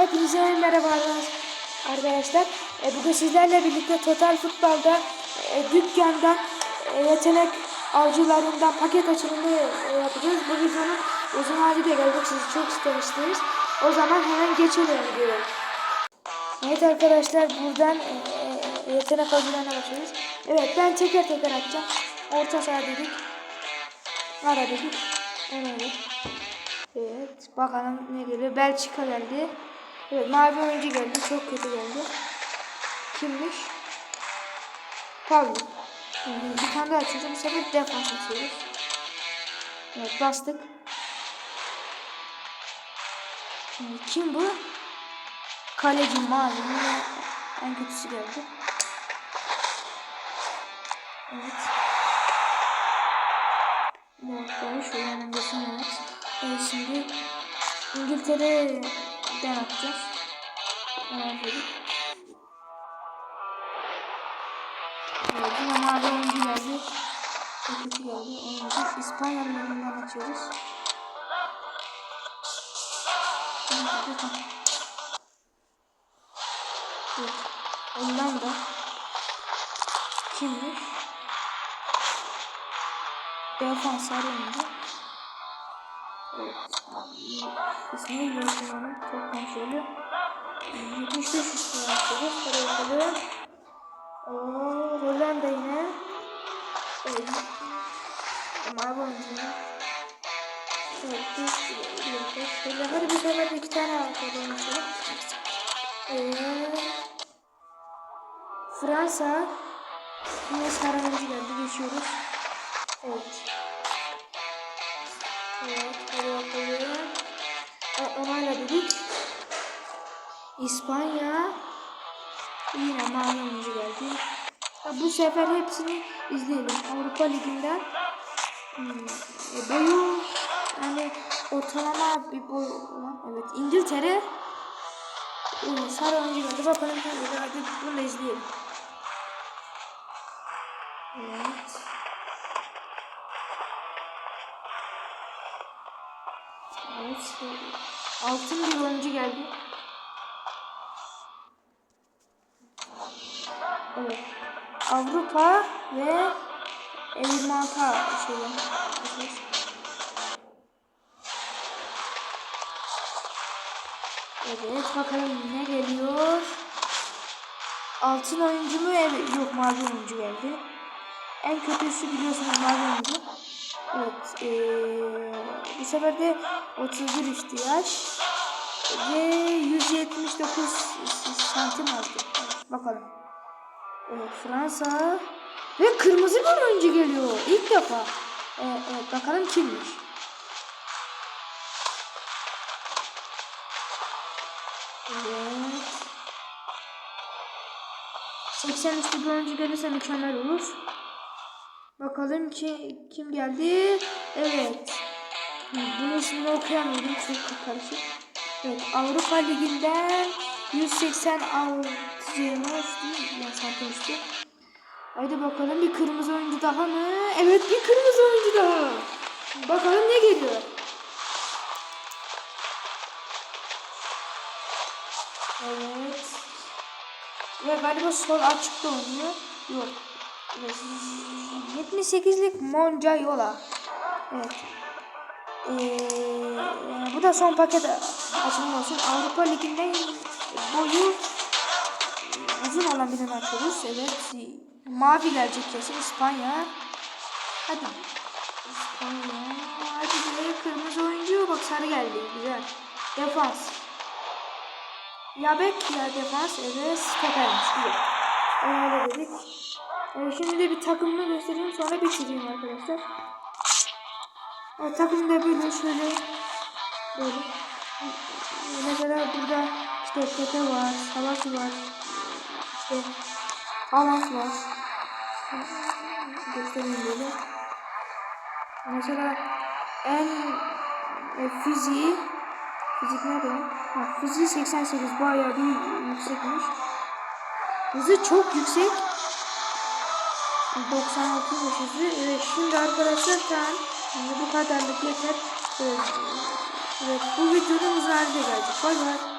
Hepinize merhaba arkadaşlar. E, bugün sizlerle birlikte Total Futbol'da e, dükkandan e, yetenek avcılarından paket açılımı e, yapacağız. Bu videonun uzun hali de geldik. Siz çok istemiştiniz. O zaman hemen geçelim videoya. Evet arkadaşlar buradan yetenek avcılarına başlıyoruz. Evet ben teker teker atacağım. Orta saha dedik. Ara dedik. Evet. Evet bakalım ne geliyor. Belçika geldi. Evet mavi oyuncu geldi. Çok kötü geldi. Kimmiş? Pablo. Bir tane daha açacağım. Bu sefer defans açıyoruz. Evet bastık. Kim bu? Kaleci mavi. En kötüsü geldi. Evet. Dakika şu yanındasın evet. Şimdi İngiltere'den atacağız. Evet dedik. Evet yine mavi oyuncu geldi. Çok kötü geldi. Oyuncu İspanyollarından açıyoruz. Evet. Evet. Hollanda. Kimmiş? Defans oyuncu. İsmi Yosun'un çok kontrolü. 75 üstüne açıyoruz. Para bakalım. Ooo Hollanda yine. Evet. Oyuncu yine. Evet. Şöyle hadi bir sefer iki tane atalım. Evet. Fransa. Yine sarı oyuncu geldi. Geçiyoruz. Evet, İspanya. Yine mavi oyuncu geldi. Ha, Bu sefer hepsini izleyelim. Avrupa Ligi'nden hmm, e, boyu yani ortalama bir boy olan evet İngiltere Yine sarı oyuncu geldi. Bakalım hadi, hadi bunu da izleyelim. Evet. Evet. Altın bir oyuncu geldi. Evet. Avrupa ve Elmata şeyi. Evet bakalım ne geliyor. Altın oyuncu mu? Evet. Yok mavi oyuncu geldi. En kötüsü biliyorsunuz mavi oyuncu. Evet. Ee, bu sefer de 31 ihtiyaç. Ve 179 santim aldı. Bakalım. Fransa. Ve kırmızı bir oyuncu geliyor. İlk defa. Evet, evet bakalım kimmiş. Evet. 83'lü bir oyuncu gelirse mükemmel olur. Bakalım ki kim geldi? Evet. Bunun ismini okuyamıyorum çok karışık. Evet Avrupa Ligi'nden 186 Ceynos değil üstü. Haydi bakalım bir kırmızı oyuncu daha mı? Evet bir kırmızı oyuncu daha. Bakalım ne geliyor. Evet. Ve galiba sol açıkta oynuyor. Yok. Evet. 78'lik Monca Yola. Evet. Ee, bu da son paket açılım olsun. Avrupa Ligi'nde boyu uzun olan birini açıyoruz. Evet. Mavi gelecek kesin. İspanya. Hadi. İspanya. Hadi buraya kırmızı oyuncu. Bak sarı geldi. Güzel. Defans. Ya bek ya defans. Evet. Stopermiş. Güzel. Öyle dedik. Ee, şimdi de bir takımını göstereyim sonra bitireyim arkadaşlar. Evet, takımda böyle şöyle böyle mesela burada işte Pepe var, Salat var, işte Haaland var. Göstereyim böyle. Mesela en e, fiziği fizik nerede? Ha, fiziği 88 bayağı bir yüksekmiş. Hızı çok yüksek. 96 hızı. Evet şimdi arkadaşlar. Şimdi bu kadarlık yeter. Evet, evet bu videonun halde gelecek. Bay bay.